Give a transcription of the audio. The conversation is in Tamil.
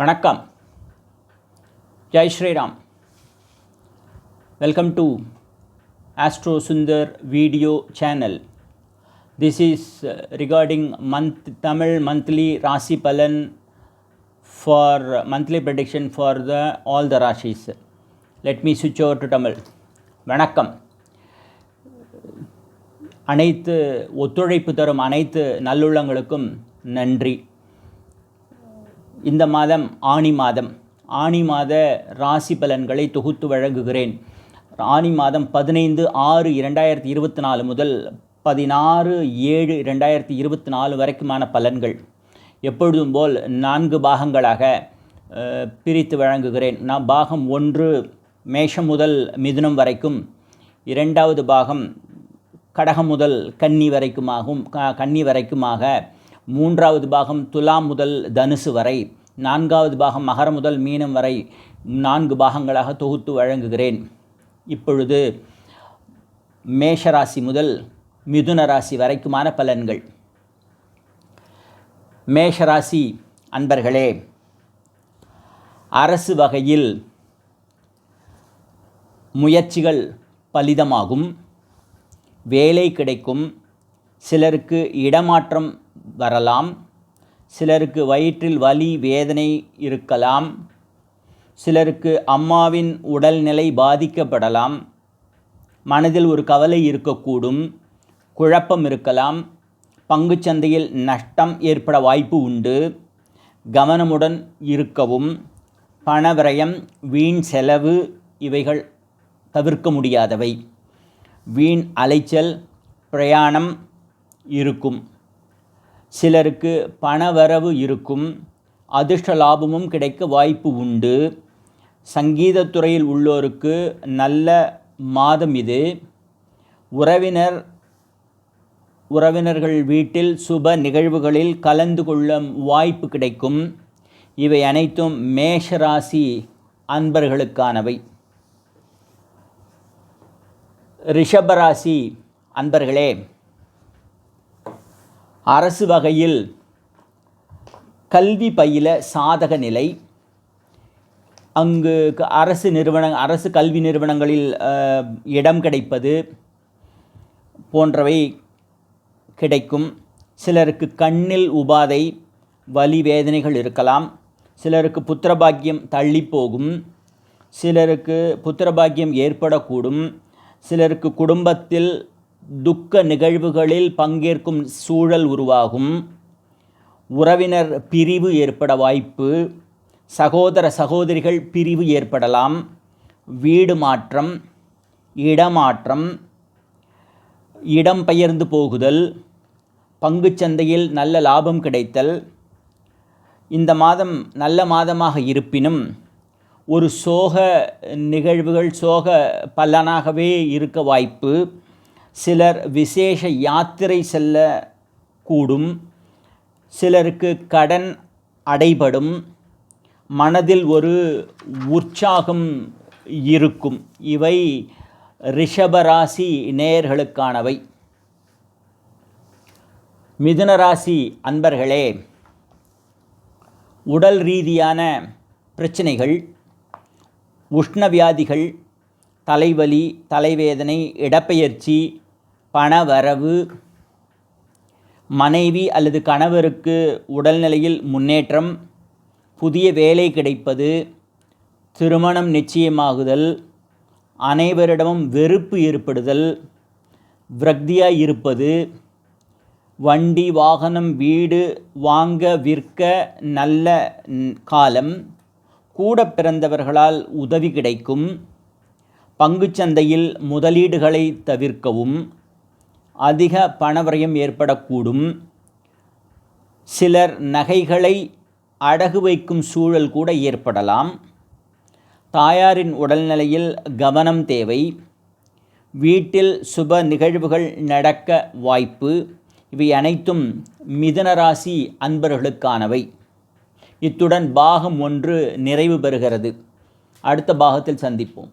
வணக்கம். Jai Sriram. Welcome to astro Sundar video channel this is recording month Tamil monthly rasi palan for monthly prediction for the all the rashis let me switch over to Tamil வணக்கம். அனைத்து ஒத்துழைப்பு தரும் அனைத்து நல்லுள்ளங்களுக்கும் நன்றி. இந்த மாதம் ஆணி மாதம். ஆணி மாத ராசி பலன்களை தொகுத்து வழங்குகிறேன். ஆணி மாதம் பதினைந்து ஆறு இரண்டாயிரத்தி இருபத்தி நாலு முதல் பதினாறு ஏழு இரண்டாயிரத்தி இருபத்தி நாலு வரைக்குமான பலன்கள். எப்பொழுதும் போல் நான்கு பாகங்களாக பிரித்து வழங்குகிறேன். நான் பாகம் ஒன்று மேஷம் முதல் மிதுனம் வரைக்கும் இரண்டாவது பாகம் கடகம் முதல் கன்னி வரைக்குமாகும் க- கன்னி வரைக்குமாக மூன்றாவது பாகம் துலாம் முதல் தனுசு வரை நான்காவது பாகம் மகர முதல் மீனம் வரை நான்கு பாகங்களாக தொகுத்து வழங்குகிறேன். இப்பொழுது மேஷராசி முதல் மிதுன ராசி வரைக்குமான பலன்கள். மேஷராசி அன்பர்களே அரசு வகையில் முயற்சிகள் பலிதமாகும் வேலை கிடைக்கும் சிலருக்கு இடமாற்றம் வரலாம். சிலருக்கு வயிற்றில் வலி வேதனை இருக்கலாம். சிலருக்கு அம்மாவின் உடல்நிலை பாதிக்கப்படலாம். மனதில் ஒரு கவலை இருக்கக்கூடும். குழப்பம் இருக்கலாம். பங்குச்சந்தையில் நஷ்டம் ஏற்பட வாய்ப்பு உண்டு. கவனமுடன் இருக்கவும். பணவிரயம் வீண் செலவு இவைகள் தவிர்க்க முடியாதவை. வீண் அலைச்சல் பிரயாணம் இருக்கும். சிலருக்கு பணவரவு இருக்கும் அதிர்ஷ்ட லாபமும் கிடைக்க வாய்ப்பு உண்டு. சங்கீதத்துறையில் உள்ளோருக்கு நல்ல மாதம் இது. உறவினர் உறவினர்கள் வீட்டில் சுப நிகழ்வுகளில் கலந்து கொள்ள வாய்ப்பு கிடைக்கும். இவை அனைத்தும் மேஷராசி அன்பர்களுக்கானவை. ரிஷபராசி அன்பர்களே அரசு வகையில் கல்வி பயில சாதக நிலை. அங்கு க- அரசு நிறுவன அரசு கல்வி நிறுவனங்களில் இடம் கிடைப்பது போன்றவை கிடைக்கும். சிலருக்கு கண்ணில் உபாதை வலி வேதனைகள் இருக்கலாம். சிலருக்கு புத்திரபாக்கியம் தள்ளி போகும் சிலருக்கு புத்திரபாக்கியம் ஏற்படக்கூடும். சிலருக்கு குடும்பத்தில் துக்க நிகழ்வுகளில் பங்கேற்கும் சூழல் உருவாகும். உறவினர் பிரிவு ஏற்பட வாய்ப்பு. சகோதர சகோதரிகள் பிரிவு ஏற்படலாம். வீடு மாற்றம் இடமாற்றம் இடம் பெயர்ந்து போகுதல் பங்குச்சந்தையில் நல்ல லாபம் கிடைத்தல். இந்த மாதம் நல்ல மாதமாக இருப்பினும் ஒரு சோக நிகழ்வுகள் சோக பலனாகவே இருக்க வாய்ப்பு. சிலர் விசேஷ யாத்திரை செல்ல கூடும் சிலருக்கு கடன் அடைபடும் மனதில் ஒரு உற்சாகம் இருக்கும். இவை ரிஷபராசி நேயர்களுக்கானவை. மிதுனராசி அன்பர்களே உடல் ரீதியான பிரச்சனைகள் உஷ்ணவியாதிகள் தலைவலி தலைவேதனை இடப்பெயர்ச்சி பணவரவு மனைவி அல்லது கணவருக்கு உடல்நிலையில் முன்னேற்றம் புதிய வேலை கிடைப்பது திருமணம் நிச்சயமாகுதல் அனைவரிடமும் வெறுப்பு ஏற்படுதல் விரக்தியாக இருப்பது வண்டி வாகனம் வீடு வாங்க விற்க நல்ல காலம் கூட பிறந்தவர்களால் உதவி கிடைக்கும். பங்குச்சந்தையில் முதலீடுகளை தவிர்க்கவும் அதிக பணவிரயம் ஏற்படக்கூடும். சிலர் நகைகளை அடகு வைக்கும் சூழல் கூட ஏற்படலாம். தாயாரின் உடல்நிலையில் கவனம் தேவை. வீட்டில் சுப நிகழ்வுகள் நடக்க வாய்ப்பு. இவை அனைத்தும் மிதுனராசி அன்பர்களுக்கானவை. இத்துடன் பாகம் ஒன்று நிறைவு பெறுகிறது. அடுத்த பாகத்தில் சந்திப்போம்.